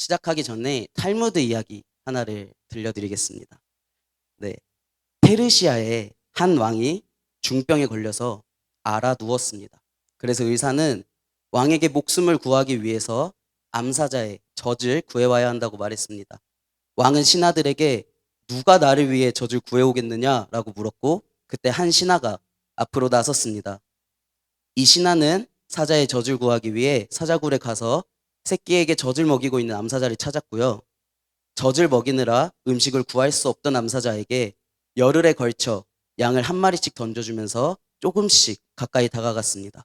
시작하기 전에 탈무드 이야기 하나를 들려드리겠습니다. 네. 페르시아의 한 왕이 중병에 걸려서 알아 누웠습니다. 그래서 의사는 왕에게 목숨을 구하기 위해서 암사자의 젖을 구해와야 한다고 말했습니다. 왕은 신하들에게 누가 나를 위해 젖을 구해오겠느냐라고 물었고 그때 한 신하가 앞으로 나섰습니다. 이 신하는 사자의 젖을 구하기 위해 사자굴에 가서 새끼에게 젖을 먹이고 있는 암사자를 찾았고요. 젖을 먹이느라 음식을 구할 수 없던 암사자에게 열흘에 걸쳐 양을 한 마리씩 던져주면서 조금씩 가까이 다가갔습니다.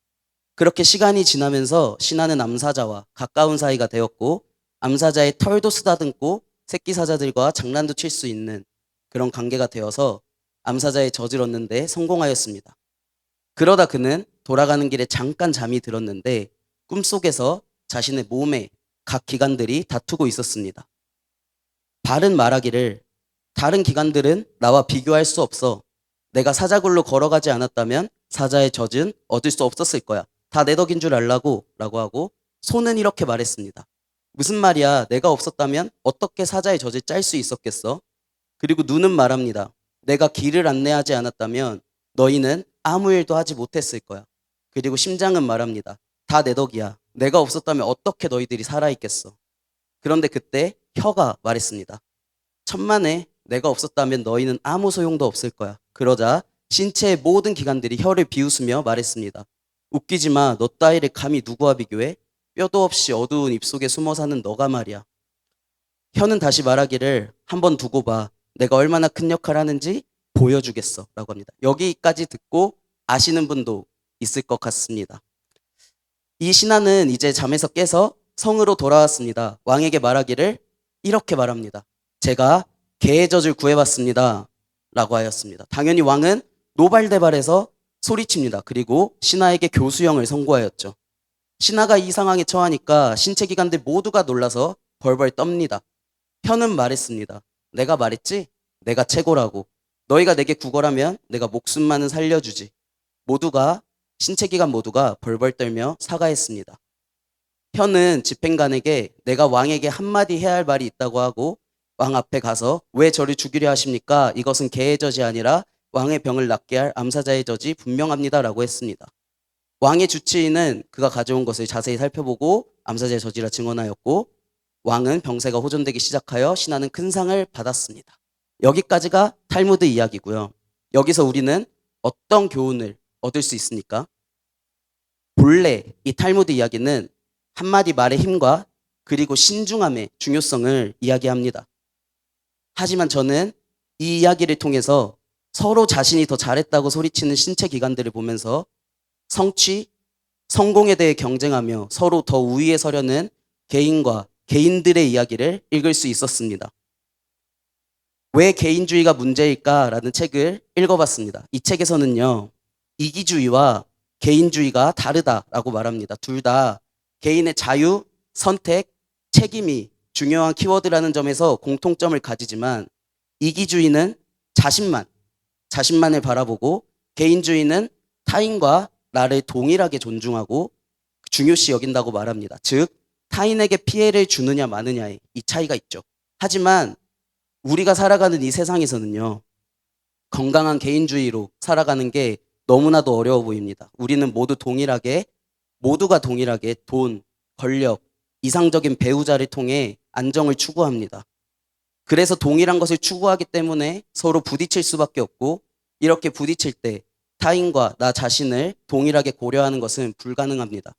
그렇게 시간이 지나면서 신하는 암사자와 가까운 사이가 되었고 암사자의 털도 쓰다듬고 새끼 사자들과 장난도 칠 수 있는 그런 관계가 되어서 암사자의 젖을 얻는데 성공하였습니다. 그러다 그는 돌아가는 길에 잠깐 잠이 들었는데 꿈속에서 자신의 몸에 각 기관들이 다투고 있었습니다. 발은 말하기를 다른 기관들은 나와 비교할 수 없어. 내가 사자굴로 걸어가지 않았다면 사자의 젖은 얻을 수 없었을 거야. 다 내 덕인 줄 알라고 라고 하고 손은 이렇게 말했습니다. 무슨 말이야? 내가 없었다면 어떻게 사자의 젖을 짤 수 있었겠어? 그리고 눈은 말합니다. 내가 길을 안내하지 않았다면 너희는 아무 일도 하지 못했을 거야. 그리고 심장은 말합니다. 다 내 덕이야. 내가 없었다면 어떻게 너희들이 살아있겠어? 그런데 그때 혀가 말했습니다. 천만에 내가 없었다면 너희는 아무 소용도 없을 거야. 그러자 신체의 모든 기관들이 혀를 비웃으며 말했습니다. 웃기지 마. 너 따위를 감히 누구와 비교해? 뼈도 없이 어두운 입속에 숨어 사는 너가 말이야. 혀는 다시 말하기를 한번 두고 봐. 내가 얼마나 큰 역할을 하는지 보여주겠어. 라고 합니다. 여기까지 듣고 아시는 분도 있을 것 같습니다. 이 신하는 이제 잠에서 깨서 성으로 돌아왔습니다. 왕에게 말하기를 이렇게 말합니다. 제가 개의 젖을 구해봤습니다. 라고 하였습니다. 당연히 왕은 노발대발해서 소리칩니다. 그리고 신하에게 교수형을 선고하였죠. 신하가 이 상황에 처하니까 신체 기관들 모두가 놀라서 벌벌 떱니다. 혀는 말했습니다. 내가 말했지? 내가 최고라고. 너희가 내게 구걸하면 내가 목숨만은 살려주지. 모두가 신체 기관 모두가 벌벌 떨며 사과했습니다. 혀는 집행관에게 내가 왕에게 한마디 해야 할 말이 있다고 하고 왕 앞에 가서 왜 저를 죽이려 하십니까? 이것은 개의 젖이 아니라 왕의 병을 낫게 할 암사자의 젖이 분명합니다라고 했습니다. 왕의 주치의는 그가 가져온 것을 자세히 살펴보고 암사자의 젖이라 증언하였고 왕은 병세가 호전되기 시작하여 신하는 큰 상을 받았습니다. 여기까지가 탈무드 이야기고요. 여기서 우리는 어떤 교훈을 얻을 수 있습니까? 본래 이 탈무드 이야기는 한마디 말의 힘과 그리고 신중함의 중요성을 이야기합니다. 하지만 저는 이 이야기를 통해서 서로 자신이 더 잘했다고 소리치는 신체 기관들을 보면서 성취, 성공에 대해 경쟁하며 서로 더 우위에 서려는 개인과 개인들의 이야기를 읽을 수 있었습니다. 왜 개인주의가 문제일까라는 책을 읽어봤습니다. 이 책에서는요, 이기주의와 개인주의가 다르다라고 말합니다. 둘 다 개인의 자유, 선택, 책임이 중요한 키워드라는 점에서 공통점을 가지지만 이기주의는 자신만, 자신만을 바라보고 개인주의는 타인과 나를 동일하게 존중하고 중요시 여긴다고 말합니다. 즉, 타인에게 피해를 주느냐 마느냐의 이 차이가 있죠. 하지만 우리가 살아가는 이 세상에서는요, 건강한 개인주의로 살아가는 게 너무나도 어려워 보입니다. 우리는 모두 동일하게, 모두가 동일하게 돈, 권력, 이상적인 배우자를 통해 안정을 추구합니다. 그래서 동일한 것을 추구하기 때문에 서로 부딪힐 수밖에 없고, 이렇게 부딪힐 때 타인과 나 자신을 동일하게 고려하는 것은 불가능합니다.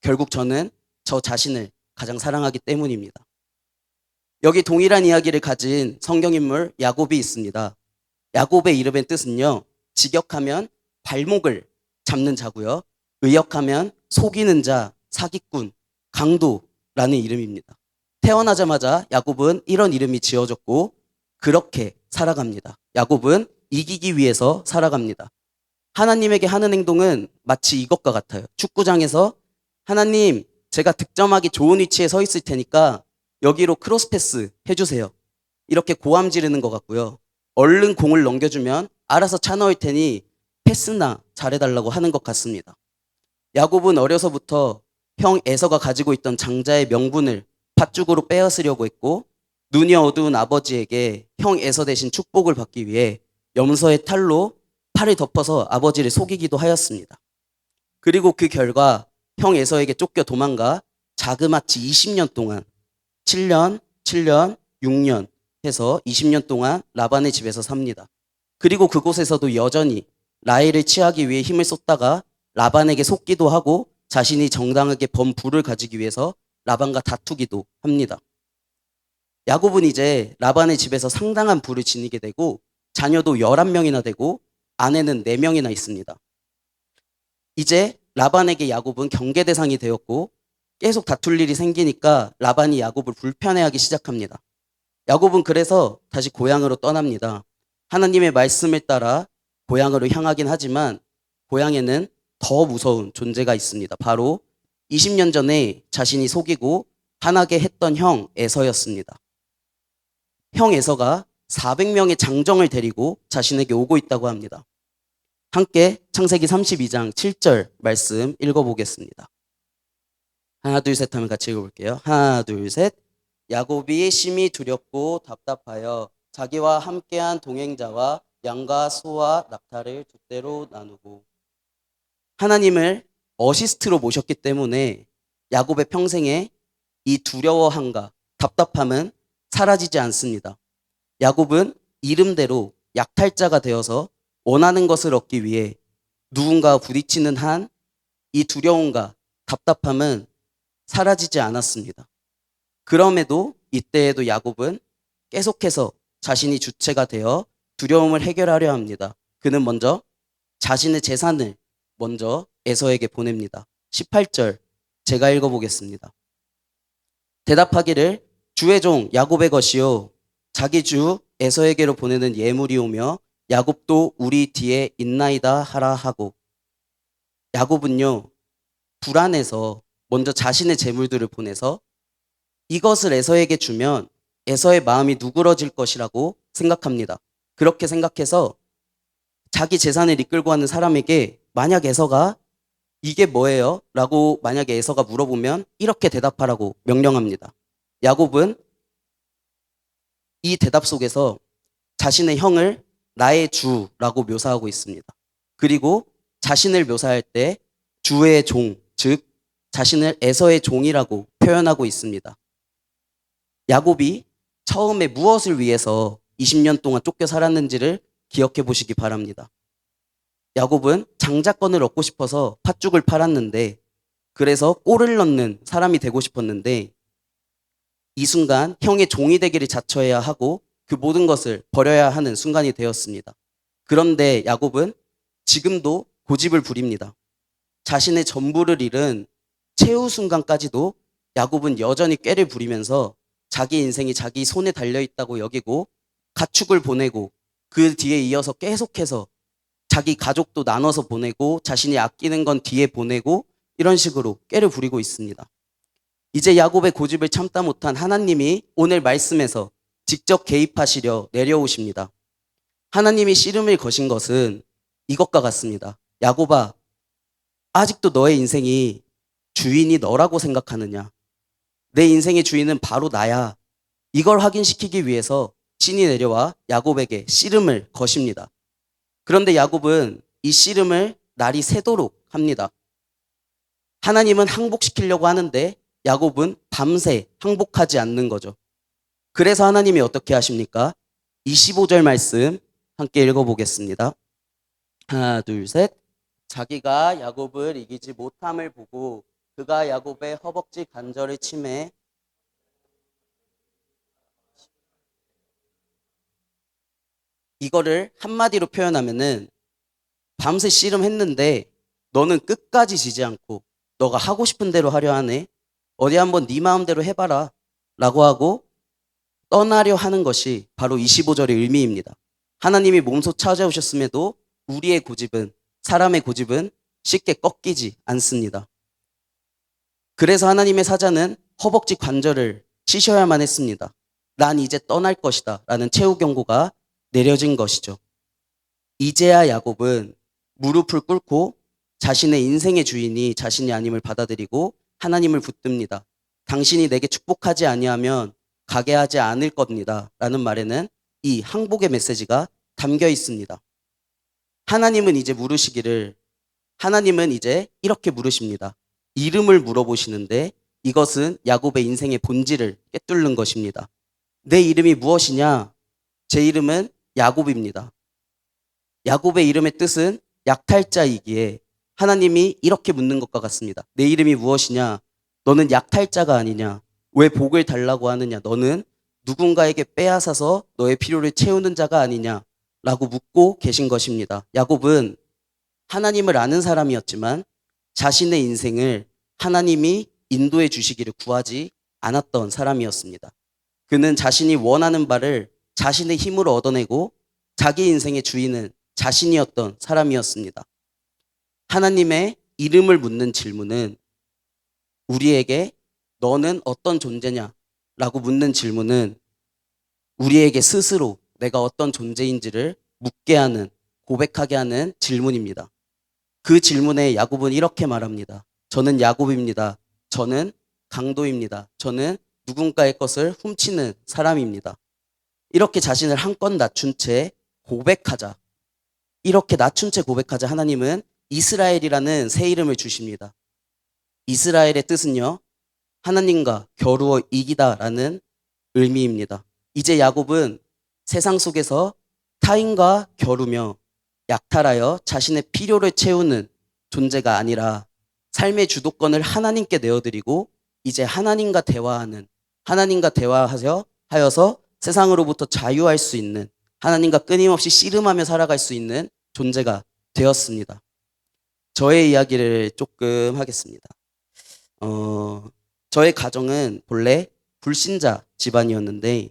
결국 저는 저 자신을 가장 사랑하기 때문입니다. 여기 동일한 이야기를 가진 성경인물 야곱이 있습니다. 야곱의 이름의 뜻은요, 직역하면 발목을 잡는 자고요, 의역하면 속이는 자, 사기꾼, 강도라는 이름입니다. 태어나자마자 야곱은 이런 이름이 지어졌고, 그렇게 살아갑니다. 야곱은 이기기 위해서 살아갑니다. 하나님에게 하는 행동은 마치 이것과 같아요. 축구장에서 하나님, 제가 득점하기 좋은 위치에 서 있을 테니까 여기로 크로스패스 해주세요. 이렇게 고함 지르는 것 같고요. 얼른 공을 넘겨주면 알아서 차 넣을 테니 패스나 잘해달라고 하는 것 같습니다. 야곱은 어려서부터 형 에서가 가지고 있던 장자의 명분을 팥죽으로 빼앗으려고 했고 눈이 어두운 아버지에게 형 에서 대신 축복을 받기 위해 염소의 탈로 팔을 덮어서 아버지를 속이기도 하였습니다. 그리고 그 결과 형 에서에게 쫓겨 도망가 자그마치 20년 동안 7년, 7년, 6년 해서 20년 동안 라반의 집에서 삽니다. 그리고 그곳에서도 여전히 라헬을 취하기 위해 힘을 쏟다가 라반에게 속기도 하고 자신이 정당하게 번 부를 가지기 위해서 라반과 다투기도 합니다. 야곱은 이제 라반의 집에서 상당한 부를 지니게 되고 자녀도 11명이나 되고 아내는 4명이나 있습니다. 이제 라반에게 야곱은 경계 대상이 되었고 계속 다툴 일이 생기니까 라반이 야곱을 불편해하기 시작합니다. 야곱은 그래서 다시 고향으로 떠납니다. 하나님의 말씀을 따라 고향으로 향하긴 하지만 고향에는 더 무서운 존재가 있습니다. 바로 20년 전에 자신이 속이고 화나게 했던 형 에서였습니다. 형 에서가 400명의 장정을 데리고 자신에게 오고 있다고 합니다. 함께 창세기 32장 7절 말씀 읽어보겠습니다. 하나 둘 셋 하면 같이 읽어볼게요. 하나 둘 셋. 야곱이 심히 두렵고 답답하여 자기와 함께한 동행자와 양과 소와 낙타를 두 대로 나누고 하나님을 어시스트로 모셨기 때문에 야곱의 평생에 이 두려워함과 답답함은 사라지지 않습니다. 야곱은 이름대로 약탈자가 되어서 원하는 것을 얻기 위해 누군가와 부딪히는 한 이 두려움과 답답함은 사라지지 않았습니다. 그럼에도 이때에도 야곱은 계속해서 자신이 주체가 되어 두려움을 해결하려 합니다. 그는 먼저 자신의 재산을 먼저 에서에게 보냅니다. 18절 제가 읽어보겠습니다. 대답하기를 주의 종 야곱의 것이요 자기 주 에서에게로 보내는 예물이 오며 야곱도 우리 뒤에 있나이다 하라 하고 야곱은요 불안해서 먼저 자신의 재물들을 보내서 이것을 에서에게 주면 에서의 마음이 누그러질 것이라고 생각합니다. 그렇게 생각해서 자기 재산을 이끌고 하는 사람에게 만약 에서가 이게 뭐예요? 라고 만약에 에서가 물어보면 이렇게 대답하라고 명령합니다. 야곱은 이 대답 속에서 자신의 형을 나의 주라고 묘사하고 있습니다. 그리고 자신을 묘사할 때 주의 종, 즉 자신을 에서의 종이라고 표현하고 있습니다. 야곱이 처음에 무엇을 위해서 20년 동안 쫓겨 살았는지를 기억해 보시기 바랍니다. 야곱은 장자권을 얻고 싶어서 팥죽을 팔았는데 그래서 꼴을 넣는 사람이 되고 싶었는데 이 순간 형의 종이 되기를 자처해야 하고 그 모든 것을 버려야 하는 순간이 되었습니다. 그런데 야곱은 지금도 고집을 부립니다. 자신의 전부를 잃은 최후 순간까지도 야곱은 여전히 꾀를 부리면서 자기 인생이 자기 손에 달려 있다고 여기고 가축을 보내고 그 뒤에 이어서 계속해서 자기 가족도 나눠서 보내고 자신이 아끼는 건 뒤에 보내고 이런 식으로 꾀를 부리고 있습니다. 이제 야곱의 고집을 참다 못한 하나님이 오늘 말씀에서 직접 개입하시려 내려오십니다. 하나님이 씨름을 거신 것은 이것과 같습니다. 야곱아, 아직도 너의 인생이 주인이 너라고 생각하느냐? 내 인생의 주인은 바로 나야. 이걸 확인시키기 위해서 신이 내려와 야곱에게 씨름을 거십니다. 그런데 야곱은 이 씨름을 날이 새도록 합니다. 하나님은 항복시키려고 하는데 야곱은 밤새 항복하지 않는 거죠. 그래서 하나님이 어떻게 하십니까? 25절 말씀 함께 읽어보겠습니다. 하나, 둘, 셋. 자기가 야곱을 이기지 못함을 보고 그가 야곱의 허벅지 관절을 침해 이거를 한마디로 표현하면은 밤새 씨름했는데 너는 끝까지 지지 않고 너가 하고 싶은 대로 하려 하네. 어디 한번 네 마음대로 해봐라. 라고 하고 떠나려 하는 것이 바로 25절의 의미입니다. 하나님이 몸소 찾아오셨음에도 우리의 고집은, 사람의 고집은 쉽게 꺾이지 않습니다. 그래서 하나님의 사자는 허벅지 관절을 치셔야만 했습니다. 난 이제 떠날 것이다. 라는 최후 경고가 내려진 것이죠. 이제야 야곱은 무릎을 꿇고 자신의 인생의 주인이 자신이 아님을 받아들이고 하나님을 붙듭니다. 당신이 내게 축복하지 아니하면 가게 하지 않을 겁니다. 라는 말에는 이 항복의 메시지가 담겨 있습니다. 하나님은 이제 물으시기를 하나님은 이제 이렇게 물으십니다. 이름을 물어보시는데 이것은 야곱의 인생의 본질을 꿰뚫는 것입니다. 내 이름이 무엇이냐? 제 이름은 야곱입니다. 야곱의 이름의 뜻은 약탈자이기에 하나님이 이렇게 묻는 것과 같습니다. 내 이름이 무엇이냐? 너는 약탈자가 아니냐? 왜 복을 달라고 하느냐? 너는 누군가에게 빼앗아서 너의 필요를 채우는 자가 아니냐? 라고 묻고 계신 것입니다. 야곱은 하나님을 아는 사람이었지만 자신의 인생을 하나님이 인도해 주시기를 구하지 않았던 사람이었습니다. 그는 자신이 원하는 바를 자신의 힘으로 얻어내고 자기 인생의 주인은 자신이었던 사람이었습니다. 하나님의 이름을 묻는 질문은 우리에게 너는 어떤 존재냐? 라고 묻는 질문은 우리에게 스스로 내가 어떤 존재인지를 묻게 하는, 고백하게 하는 질문입니다. 그 질문에 야곱은 이렇게 말합니다. 저는 야곱입니다. 저는 강도입니다. 저는 누군가의 것을 훔치는 사람입니다. 이렇게 자신을 한껏 낮춘 채 고백하자. 이렇게 낮춘 채 고백하자 하나님은 이스라엘이라는 새 이름을 주십니다. 이스라엘의 뜻은요, 하나님과 겨루어 이기다라는 의미입니다. 이제 야곱은 세상 속에서 타인과 겨루며 약탈하여 자신의 필요를 채우는 존재가 아니라 삶의 주도권을 하나님께 내어드리고 이제 하나님과 대화하는 하나님과 대화하여 하여서 세상으로부터 자유할 수 있는 하나님과 끊임없이 씨름하며 살아갈 수 있는 존재가 되었습니다. 저의 이야기를 조금 하겠습니다. 어, 저의 가정은 본래 불신자 집안이었는데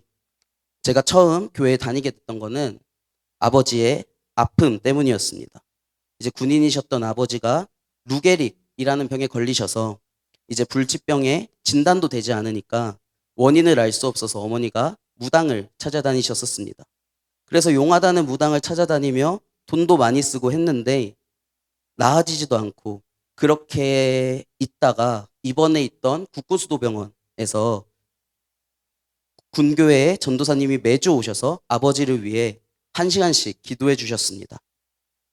제가 처음 교회에 다니게 됐던 거는 아버지의 아픔 때문이었습니다. 이제 군인이셨던 아버지가 루게릭이라는 병에 걸리셔서 이제 불치병에 진단도 되지 않으니까 원인을 알 수 없어서 어머니가 무당을 찾아다니셨었습니다. 그래서 용하다는 무당을 찾아다니며 돈도 많이 쓰고 했는데 나아지지도 않고 그렇게 있다가 이번에 있던 국구수도병원에서 군교회의 전도사님이 매주 오셔서 아버지를 위해 한 시간씩 기도해 주셨습니다.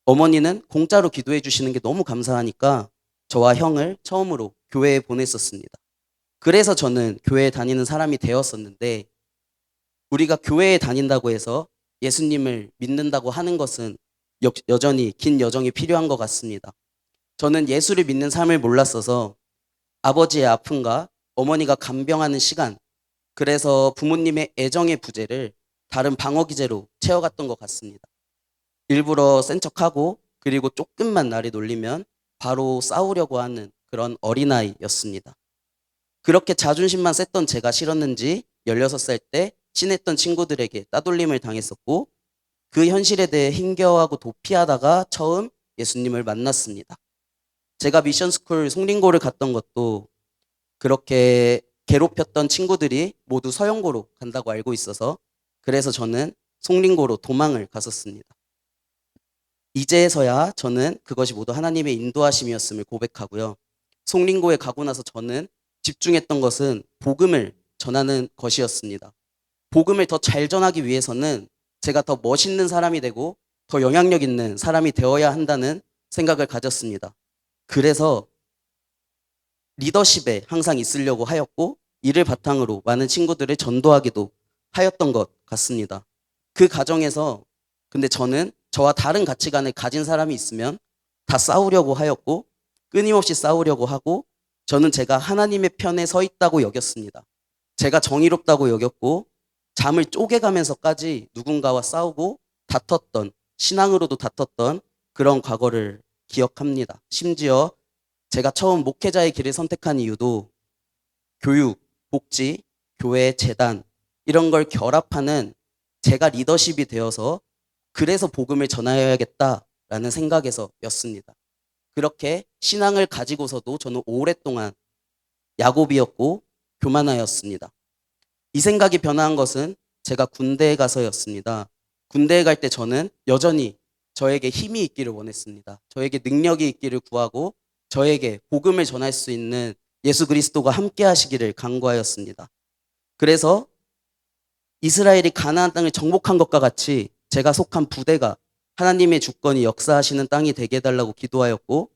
어머니는 공짜로 기도해 주시는 게 너무 감사하니까 저와 형을 처음으로 교회에 보냈었습니다. 그래서 저는 교회에 다니는 사람이 되었었는데 우리가 교회에 다닌다고 해서 예수님을 믿는다고 하는 것은 여, 여전히 긴 여정이 필요한 것 같습니다. 저는 예수를 믿는 삶을 몰랐어서 아버지의 아픔과 어머니가 간병하는 시간, 그래서 부모님의 애정의 부재를 다른 방어 기제로 채워갔던 것 같습니다. 일부러 센 척하고 그리고 조금만 날이 놀리면 바로 싸우려고 하는 그런 어린아이였습니다. 그렇게 자존심만 셌던 제가 싫었는지 16살 때 친했던 친구들에게 따돌림을 당했었고 그 현실에 대해 힘겨워하고 도피하다가 처음 예수님을 만났습니다. 제가 미션스쿨 송린고를 갔던 것도 그렇게 괴롭혔던 친구들이 모두 서영고로 간다고 알고 있어서 그래서 저는 송린고로 도망을 갔었습니다. 이제서야 저는 그것이 모두 하나님의 인도하심이었음을 고백하고요. 송린고에 가고 나서 저는 집중했던 것은 복음을 전하는 것이었습니다. 복음을 더 잘 전하기 위해서는 제가 더 멋있는 사람이 되고 더 영향력 있는 사람이 되어야 한다는 생각을 가졌습니다. 그래서 리더십에 항상 있으려고 하였고 이를 바탕으로 많은 친구들을 전도하기도 하였던 것 같습니다. 그 과정에서 근데 저는 저와 다른 가치관을 가진 사람이 있으면 다 싸우려고 하였고 끊임없이 싸우려고 하고 저는 제가 하나님의 편에 서 있다고 여겼습니다. 제가 정의롭다고 여겼고 잠을 쪼개가면서까지 누군가와 싸우고 다퉜던 신앙으로도 다퉜던 그런 과거를 기억합니다. 심지어 제가 처음 목회자의 길을 선택한 이유도 교육, 복지, 교회, 재단 이런 걸 결합하는 제가 리더십이 되어서 그래서 복음을 전하여야겠다라는 생각에서였습니다. 그렇게 신앙을 가지고서도 저는 오랫동안 야곱이었고 교만하였습니다. 이 생각이 변화한 것은 제가 군대에 가서였습니다. 군대에 갈 때 저는 여전히 저에게 힘이 있기를 원했습니다. 저에게 능력이 있기를 구하고 저에게 복음을 전할 수 있는 예수 그리스도가 함께 하시기를 간구하였습니다. 그래서 이스라엘이 가나안 땅을 정복한 것과 같이 제가 속한 부대가 하나님의 주권이 역사하시는 땅이 되게 해달라고 기도하였고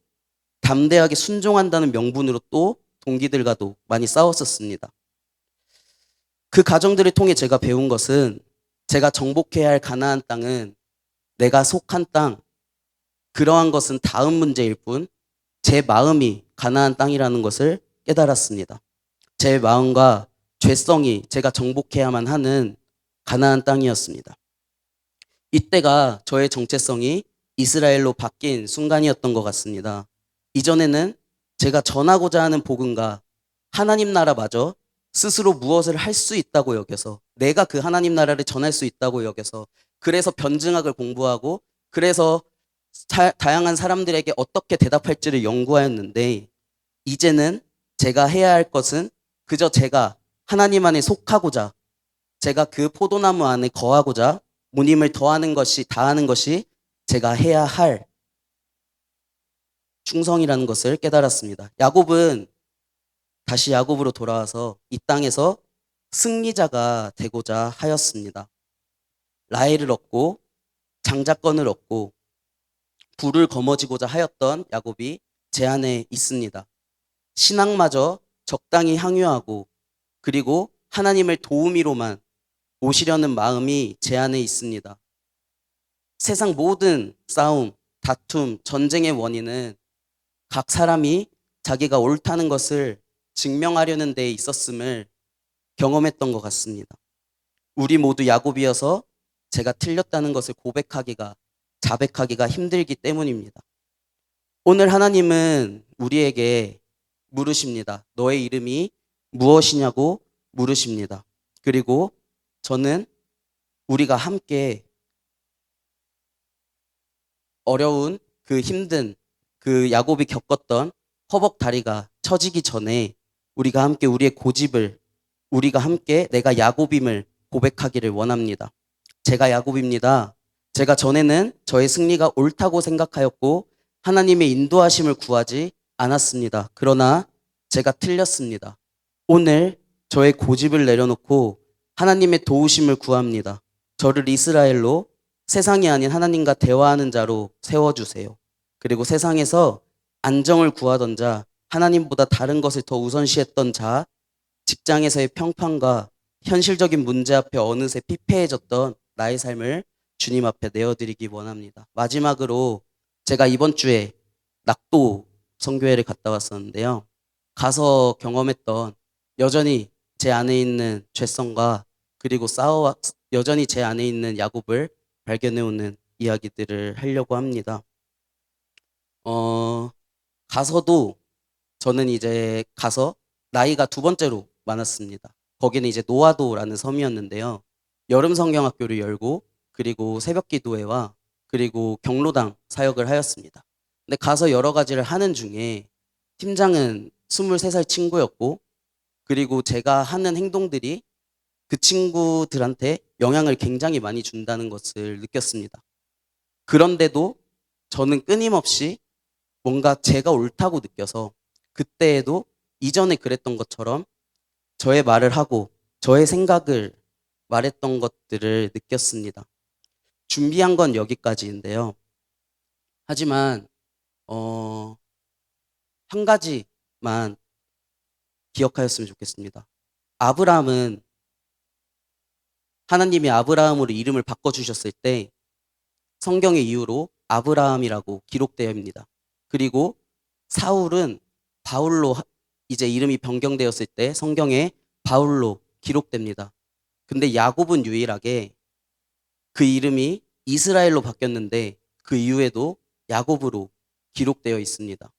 담대하게 순종한다는 명분으로 또 동기들과도 많이 싸웠었습니다. 그 과정들을 통해 제가 배운 것은 제가 정복해야 할 가나안 땅은 내가 속한 땅 그러한 것은 다음 문제일 뿐 제 마음이 가나안 땅이라는 것을 깨달았습니다. 제 마음과 죄성이 제가 정복해야만 하는 가나안 땅이었습니다. 이때가 저의 정체성이 이스라엘로 바뀐 순간이었던 것 같습니다. 이전에는 제가 전하고자 하는 복음과 하나님 나라마저 스스로 무엇을 할 수 있다고 여겨서 내가 그 하나님 나라를 전할 수 있다고 여겨서 그래서 변증학을 공부하고 그래서 다, 다양한 사람들에게 어떻게 대답할지를 연구하였는데 이제는 제가 해야 할 것은 그저 제가 하나님 안에 속하고자 제가 그 포도나무 안에 거하고자 무님을 더하는 것이 다하는 것이 제가 해야 할 충성이라는 것을 깨달았습니다. 야곱은 다시 야곱으로 돌아와서 이 땅에서 승리자가 되고자 하였습니다. 라헬을 얻고 장자권을 얻고 불을 거머쥐고자 하였던 야곱이 제 안에 있습니다. 신앙마저 적당히 향유하고 그리고 하나님을 도우미로만 오시려는 마음이 제 안에 있습니다. 세상 모든 싸움, 다툼, 전쟁의 원인은 각 사람이 자기가 옳다는 것을 증명하려는 데 있었음을 경험했던 것 같습니다. 우리 모두 야곱이어서 제가 틀렸다는 것을 고백하기가 자백하기가 힘들기 때문입니다. 오늘 하나님은 우리에게 물으십니다. 너의 이름이 무엇이냐고 물으십니다. 그리고 저는 우리가 함께 어려운 그 힘든 그 야곱이 겪었던 허벅 다리가 처지기 전에 우리가 함께 우리의 고집을 우리가 함께 내가 야곱임을 고백하기를 원합니다. 제가 야곱입니다. 제가 전에는 저의 승리가 옳다고 생각하였고 하나님의 인도하심을 구하지 않았습니다. 그러나 제가 틀렸습니다. 오늘 저의 고집을 내려놓고 하나님의 도우심을 구합니다. 저를 이스라엘로 세상이 아닌 하나님과 대화하는 자로 세워주세요. 그리고 세상에서 안정을 구하던 자, 하나님보다 다른 것을 더 우선시했던 자, 직장에서의 평판과 현실적인 문제 앞에 어느새 피폐해졌던 나의 삶을 주님 앞에 내어드리기 원합니다. 마지막으로 제가 이번 주에 낙도 성교회를 갔다 왔었는데요. 가서 경험했던 여전히 제 안에 있는 죄성과 그리고 싸워 여전히 제 안에 있는 야곱을 발견해 오는 이야기들을 하려고 합니다. 어, 가서도 저는 이제 가서 나이가 두 번째로 많았습니다. 거기는 이제 노아도라는 섬이었는데요. 여름 성경학교를 열고 그리고 새벽 기도회와 그리고 경로당 사역을 하였습니다. 근데 가서 여러 가지를 하는 중에 팀장은 23살 친구였고 그리고 제가 하는 행동들이 그 친구들한테 영향을 굉장히 많이 준다는 것을 느꼈습니다. 그런데도 저는 끊임없이 뭔가 제가 옳다고 느껴서 그때에도 이전에 그랬던 것처럼 저의 말을 하고 저의 생각을 말했던 것들을 느꼈습니다. 준비한 건 여기까지인데요. 하지만 어, 한 가지만 기억하였으면 좋겠습니다. 아브라함은 하나님이 아브라함으로 이름을 바꿔주셨을 때 성경의 이유로 아브라함이라고 기록되어 있습니다. 그리고 사울은 바울로 이제 이름이 변경되었을 때 성경에 바울로 기록됩니다. 근데 야곱은 유일하게 그 이름이 이스라엘로 바뀌었는데 그 이후에도 야곱으로 기록되어 있습니다.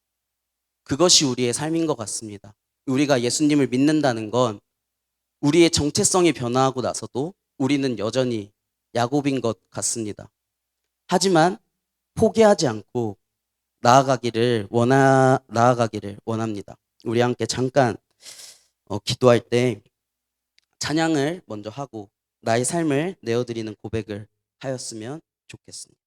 그것이 우리의 삶인 것 같습니다. 우리가 예수님을 믿는다는 건 우리의 정체성이 변화하고 나서도 우리는 여전히 야곱인 것 같습니다. 하지만 포기하지 않고 나아가기를 원하 나아가기를 원합니다. 우리 함께 잠깐 어, 기도할 때 찬양을 먼저 하고 나의 삶을 내어드리는 고백을 하였으면 좋겠습니다.